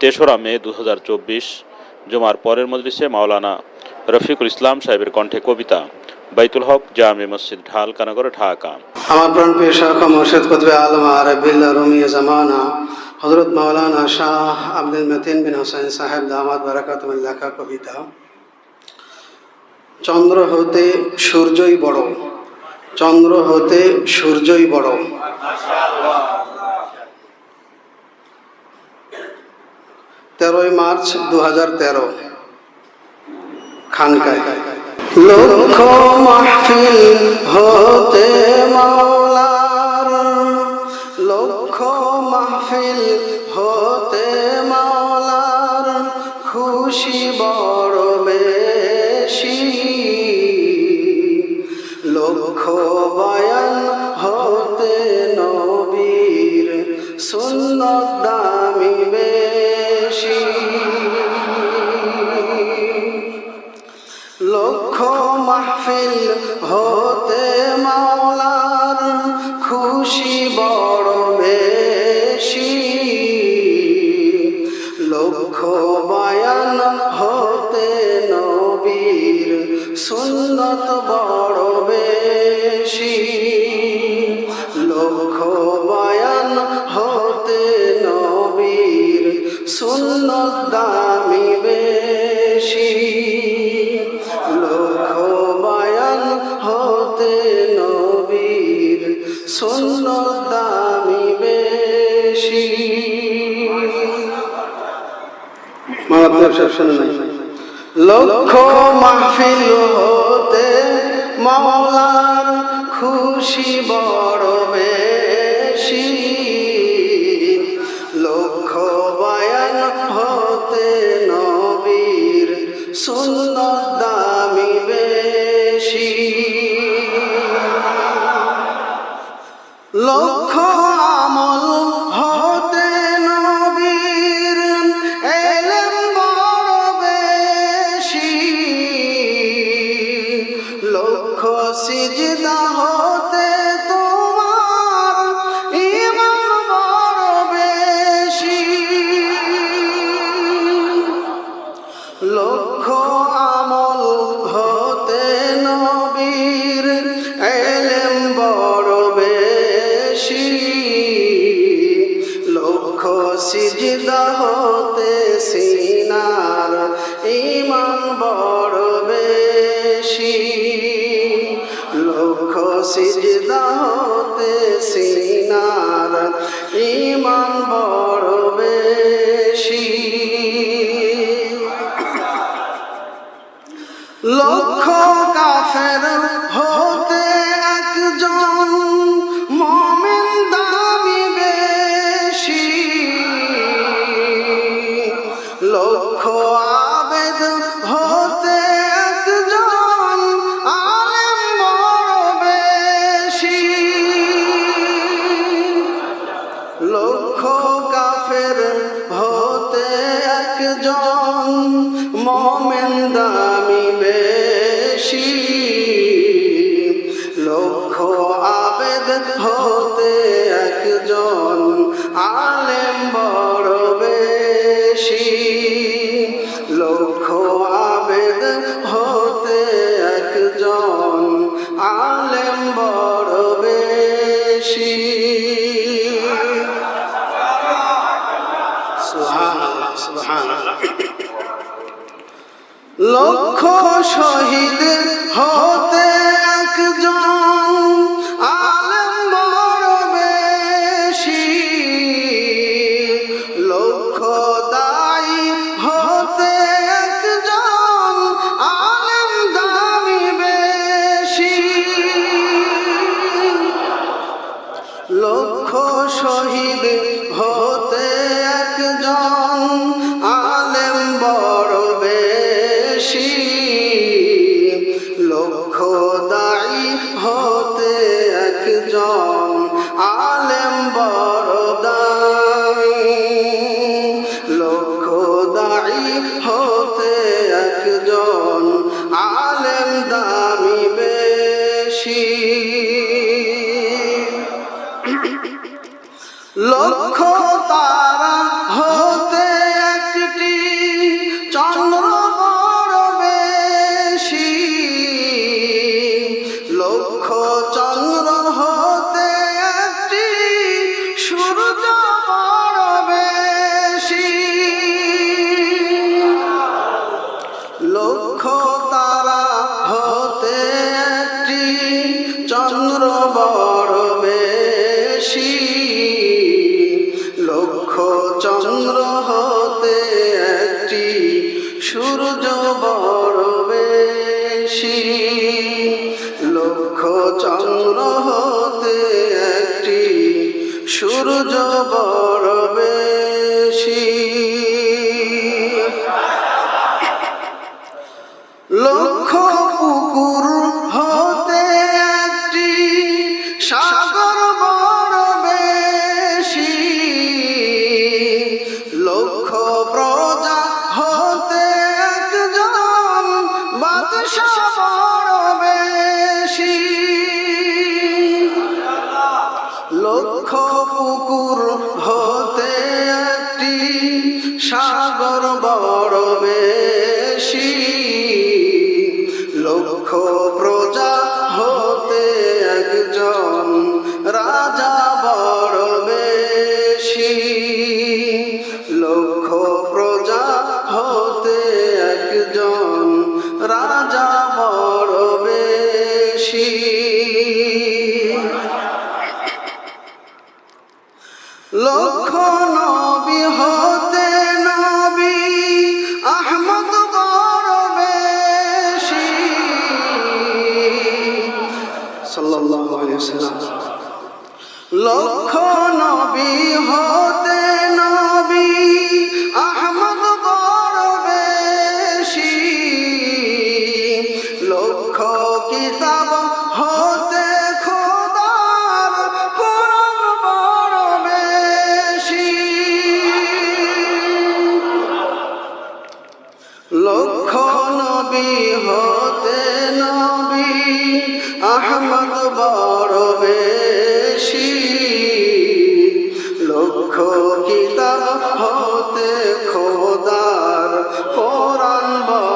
তেসরা মে দু হাজার চব্বিশ, জুমার পরের মজলিসে মাওলানা রফিকুল ইসলাম সাহেবের কণ্ঠে কবিতা। বাইতুল হক জামে মসজিদ ঢাল কানাগর ঢাকা। আমার প্রাণ প্রিয় শাহ মুর্শিদ কুতবে আলম আরবিল্লা রুমি জামানা হজরত মাওলানা শাহ আব্দুল মতিন বিন হোসেন সাহেব দামাদ বারাকাত লেখা কবিতা। চন্দ্র হতে সূর্যই বড়, চন্দ্র হতে সূর্যই বড়। তেরোই মার্চ দু হাজার তেরো। খানকায়। লক্ষ মাহফিল হতে মাওলার, লক্ষ মাহফিল হতে মাওলার, খুশি বড় বায়ান হতে নবীর সুন্নত বড় বেশি। লক্ষ বায়ান হতে নবীর সুন্নত দামি বেশি। লক্ষ মাহফিল হতে মাওলার খুশি বড় সিজদা হতে সিনার ইমান বড় লক্ষ সুবহানাল্লাহ, সুবহানাল্লাহ। লক্ষ শহীদ হতে একজন লক্ষ চন্দ্র হতে একটি সূর্য বড় বেশি। লক্ষ চন্দ্র হতে একটি সূর্য বড় কখনো নবী হতে নবী আহমদ বড় বেশি। লক্ষ কিতাব হতে খোদার কোরআন বড়